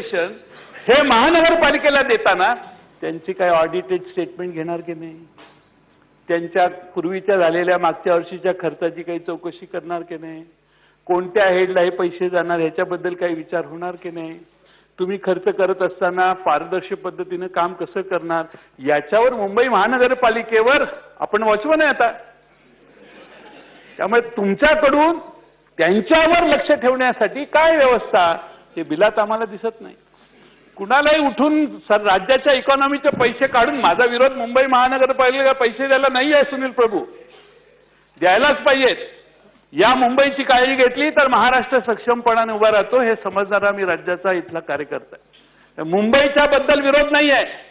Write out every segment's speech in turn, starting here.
Compensation हे महानगरपालिकेला देताना त्यांची काय ऑडिटेड स्टेटमेंट घेणार की नाही? त्यांच्या पूर्वीच्या झालेल्या मागच्या वर्षीच्या खर्चाची काही चौकशी करणार की नाही? कोणत्या हेडला हे पैसे जाणार ह्याच्याबद्दल काही विचार होणार की नाही? तुम्ही खर्च करत असताना पारदर्शी पद्धतीनं काम कसं करणार? याच्यावर मुंबई महानगरपालिकेवर आपण वॉचमन आहे आता. त्यामुळे तुमच्याकडून त्यांच्यावर लक्ष ठेवण्यासाठी काय व्यवस्था? हे बिलात आम्हाला दिसत नाही. कुणालाही उठून सर राज्याच्या इकॉनॉमीचे पैसे काढून माझा विरोध मुंबई महानगरपालिकेला पैसे द्यायला नाही आहे सुनील प्रभू. द्यायलाच पाहिजेत. या मुंबईची काळजी घेतली तर महाराष्ट्र सक्षमपणाने उभा राहतो हे समजणारा मी राज्याचा इथला कार्यकर्ता आहे. मुंबईच्या बद्दल विरोध नाही आहे.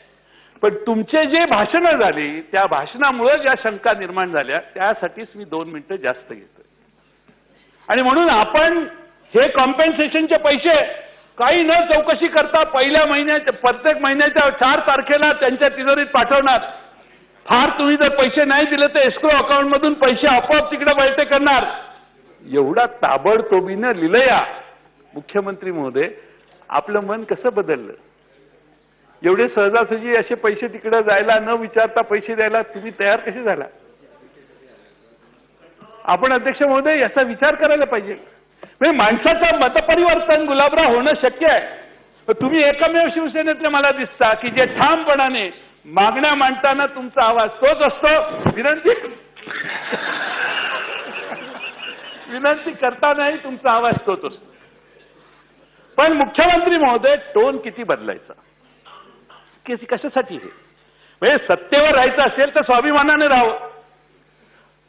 पण तुमचे जे भाषणं झाली त्या भाषणामुळे ज्या शंका निर्माण झाल्या त्यासाठीच मी दोन मिनिटं जास्त घेतोय. आणि म्हणून आपण हे कॉम्पेन्सेशनचे पैसे काही न चौकशी करता पहिल्या महिन्याच्या प्रत्येक महिन्याच्या चार तारखेला त्यांच्या तिजोरीत पाठवणार. फार तुम्ही जर पैसे नाही दिले तर एस्क्रो अकाउंटमधून पैसे आपोआप तिकडे वळते करणार. एवढा ताबडतोबीनं लिहिलंया मुख्यमंत्री महोदय आपलं मन कसं बदललं? एवढे सहजासहजी असे पैसे तिकडे जायला न विचारता पैसे द्यायला तुम्ही तयार कसे झाला? आपण अध्यक्ष महोदय याचा विचार करायला पाहिजे. म्हणजे माणसाचं मतपरिवर्तन गुलाबराव होणं शक्य आहे. तुम्ही एकमेव शिवसेनेतले मला दिसता की जे ठामपणाने मागण्या मांडताना तुमचा आवाज तोच असतो. विनंती विनंती करतानाही तुमचा आवाज तोच असतो. पण मुख्यमंत्री महोदय टोन किती बदलायचा? किती कशासाठी हे? म्हणजे सत्तेवर राहायचं असेल तर स्वाभिमानाने राहावं.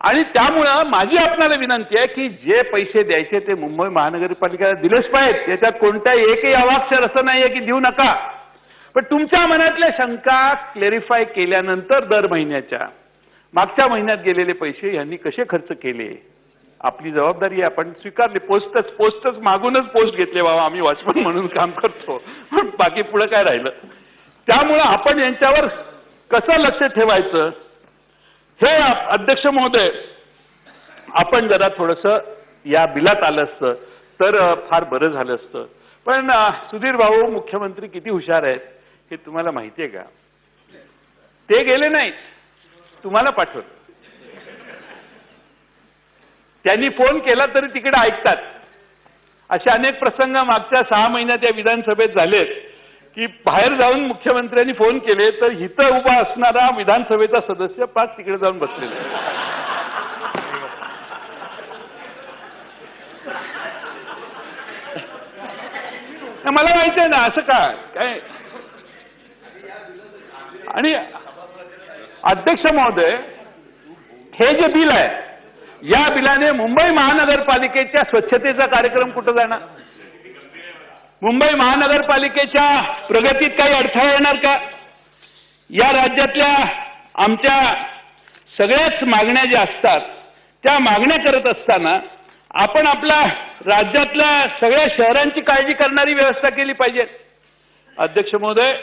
आणि त्यामुळं माझी आपल्याला विनंती आहे की जे पैसे द्यायचे ते मुंबई महानगरपालिकेला दिलेच पाहिजेत. त्याच्यात कोणत्याही एकही अवाक्षर असं नाहीये की देऊ नका. पण तुमच्या मनातल्या शंका क्लेरिफाय केल्यानंतर दर महिन्याच्या मागच्या महिन्यात गेलेले पैसे यांनी कसे खर्च केले? आपली जबाबदारी आपण स्वीकारली. पोस्टच पोस्टच मागूनच पोस्ट घेतले बाबा आम्ही वॉचमन म्हणून काम करतो. बाकी पुढे काय राहिलं? त्यामुळं आपण यांच्यावर कसं लक्ष ठेवायचं? हे अध्यक्ष महोदय आपण जरा थोडस या बिलात आलं असतं तर फार बरं झालं असतं. पण सुधीर भाऊ मुख्यमंत्री किती हुशार आहेत हे तुम्हाला माहिती आहे का? ते गेले नाही तुम्हाला पाठवत त्यांनी फोन केला तरी तिकडे ऐकतात. असे अनेक प्रसंग मागच्या सहा महिन्यात या विधानसभेत झालेत. की बाहेर जाऊन मुख्यमंत्र्यांनी फोन केले तर इथं उभा असणारा विधानसभेचा सदस्य पाच तिकडे जाऊन बसलेले. मला माहिती आहे ना असं काय? काय? आणि अध्यक्ष महोदय हे जे बिल आहे या बिलाने मुंबई महानगरपालिकेच्या स्वच्छतेचा कार्यक्रम कुठं जाणार? मुंबई महानगरपालिकेच्या प्रगतीत काही अडथळा येणार का? या राज्यातल्या आमच्या सगळ्याच मागण्या ज्या असतात त्या मागण्या करत असताना आपण आपल्या राज्यातल्या सगळ्या शहरांची काळजी करणारी व्यवस्था केली पाहिजे. अध्यक्ष महोदय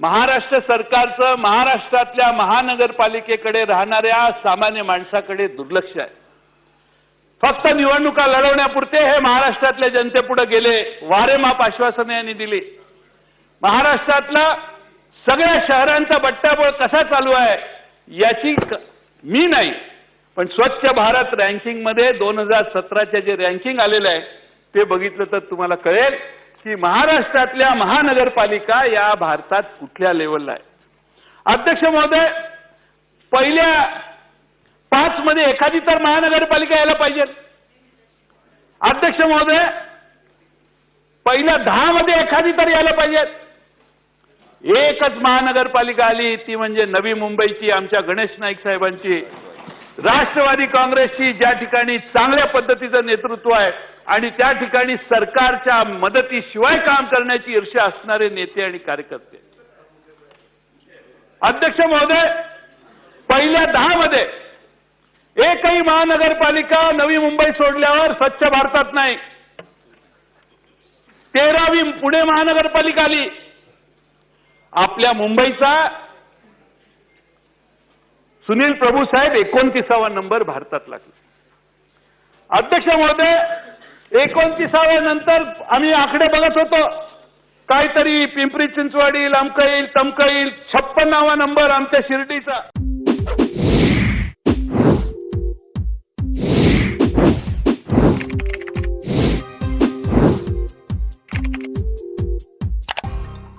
महाराष्ट्र सरकारचं महाराष्ट्रातल्या महानगरपालिकेकडे राहणाऱ्या सामान्य माणसाकडे दुर्लक्ष आहे. फक्त निवडणुका लढवण्यापुरते हे महाराष्ट्रातल्या जनतेपुढे गेले वारेमाप आश्वासनं यांनी दिली. महाराष्ट्रातला सगळ्या शहरांचा बट्टाबोळ कसा चालू आहे याची मी नाही पण स्वच्छ भारत रँकिंगमध्ये दोन हजार सतराच्या जे रँकिंग आलेलं आहे ते बघितलं तर तुम्हाला कळेल की महाराष्ट्रातल्या महानगरपालिका या भारतात कुठल्या लेवलला आहे. अध्यक्ष महोदय पहिल्या पाच मध्ये एखादी तर महानगरपालिका यायला पाहिजे. अध्यक्ष महोदय पहिल्या दहा मध्ये एखादी तर यायला पाहिजे. एकच महानगरपालिका आली ती म्हणजे नवी मुंबईची आमच्या गणेश नाईक साहेबांची. राष्ट्रवादी काँग्रेसची ज्या ठिकाणी चांगल्या पद्धतीचं नेतृत्व आहे आणि त्या ठिकाणी सरकारच्या मदतीशिवाय काम करण्याची ईर्ष्या असणारे नेते आणि कार्यकर्ते. अध्यक्ष महोदय पहिल्या दहा मध्ये एकही महानगरपालिका नवी मुंबई सोडल्यावर स्वच्छ भारतात नाही. तेरावी पुणे महानगरपालिका आली. आपल्या मुंबईचा सुनील प्रभू साहेब एकोणतीसावा नंबर भारतात लागला अध्यक्ष महोदय एकोणतीसाव्या नंतर आम्ही आकडे बघत होतो. काहीतरी पिंपरी चिंचवाडी अमका येईल तमका येईल छप्पन्नावा नंबर आमच्या शिर्डीचा.